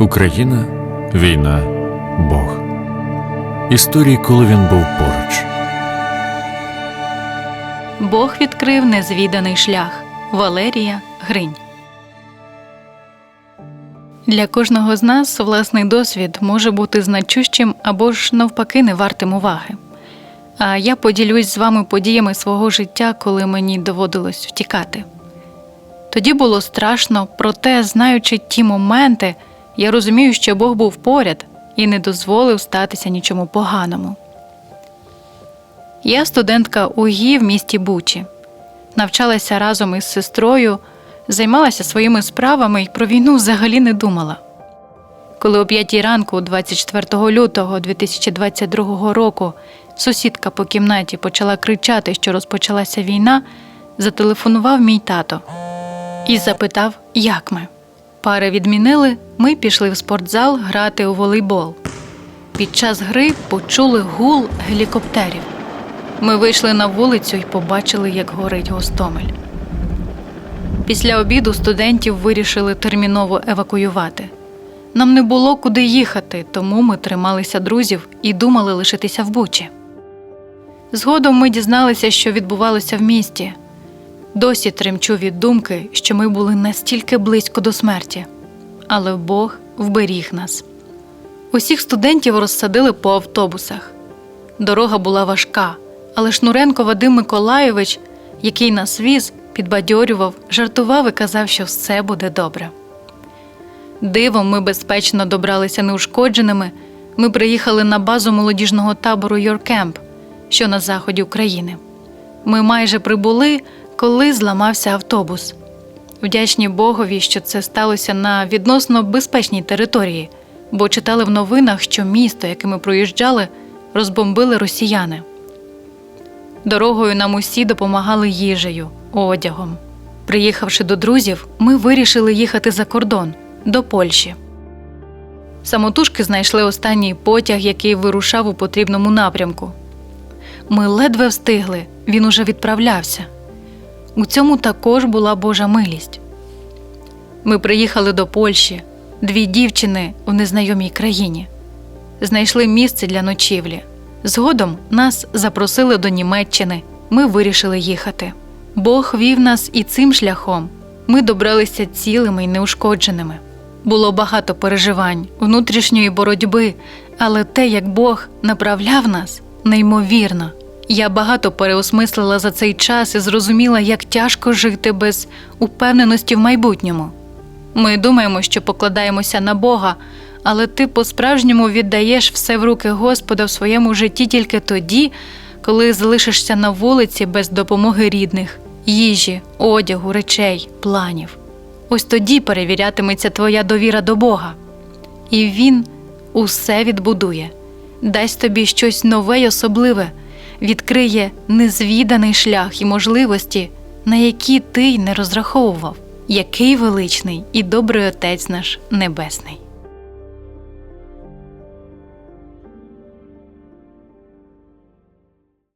Україна, війна, Бог. Історії, коли він був поруч. Бог відкрив незвіданий шлях. Валерія Гринь. Для кожного з нас власний досвід може бути значущим або ж навпаки не вартим уваги. А я поділюсь з вами подіями свого життя, коли мені доводилось втікати. Тоді було страшно, проте, знаючи ті моменти, я розумію, що Бог був поряд і не дозволив статися нічому поганому. Я студентка УГІ в місті Бучі. Навчалася разом із сестрою, займалася своїми справами і про війну взагалі не думала. Коли о п'ятій ранку, 24 лютого 2022 року, сусідка по кімнаті почала кричати, що розпочалася війна, зателефонував мій тато і запитав, як ми. Пари відмінили, ми пішли в спортзал грати у волейбол. Під час гри почули гул гелікоптерів. Ми вийшли на вулицю і побачили, як горить Гостомель. Після обіду студентів вирішили терміново евакуювати. Нам не було куди їхати, тому ми трималися друзів і думали лишитися в Бучі. Згодом ми дізналися, що відбувалося в місті. Досі тремчу від думки, що ми були настільки близько до смерті, але Бог вберіг нас. Усіх студентів розсадили по автобусах. Дорога була важка, але Шнуренко Вадим Миколайович, який нас віз, підбадьорював, жартував і казав, що все буде добре. Дивом ми безпечно добралися неушкодженими. Ми приїхали на базу молодіжного табору Йоркемп, що на заході України. Ми майже прибули, коли зламався автобус. Вдячні Богові, що це сталося на відносно безпечній території, бо читали в новинах, що місто, яке ми проїжджали, розбомбили росіяни. Дорогою нам усі допомагали їжею, одягом. Приїхавши до друзів, ми вирішили їхати за кордон до Польщі. Самотужки знайшли останній потяг, який вирушав у потрібному напрямку. Ми ледве встигли, він уже відправлявся. У цьому також була Божа милість. Ми приїхали до Польщі, дві дівчини в незнайомій країні. Знайшли місце для ночівлі. Згодом нас запросили до Німеччини. Ми вирішили їхати. Бог вів нас і цим шляхом. Ми добралися цілими й неушкодженими. Було багато переживань, внутрішньої боротьби, але те, як Бог направляв нас, неймовірно. Я багато переосмислила за цей час і зрозуміла, як тяжко жити без упевненості в майбутньому. Ми думаємо, що покладаємося на Бога, але ти по-справжньому віддаєш все в руки Господа в своєму житті тільки тоді, коли залишишся на вулиці без допомоги рідних, їжі, одягу, речей, планів. Ось тоді перевірятиметься твоя довіра до Бога. І Він усе відбудує, дасть тобі щось нове й особливе, відкриє незвіданий шлях і можливості, на які ти й не розраховував, який величний і добрий Отець наш Небесний.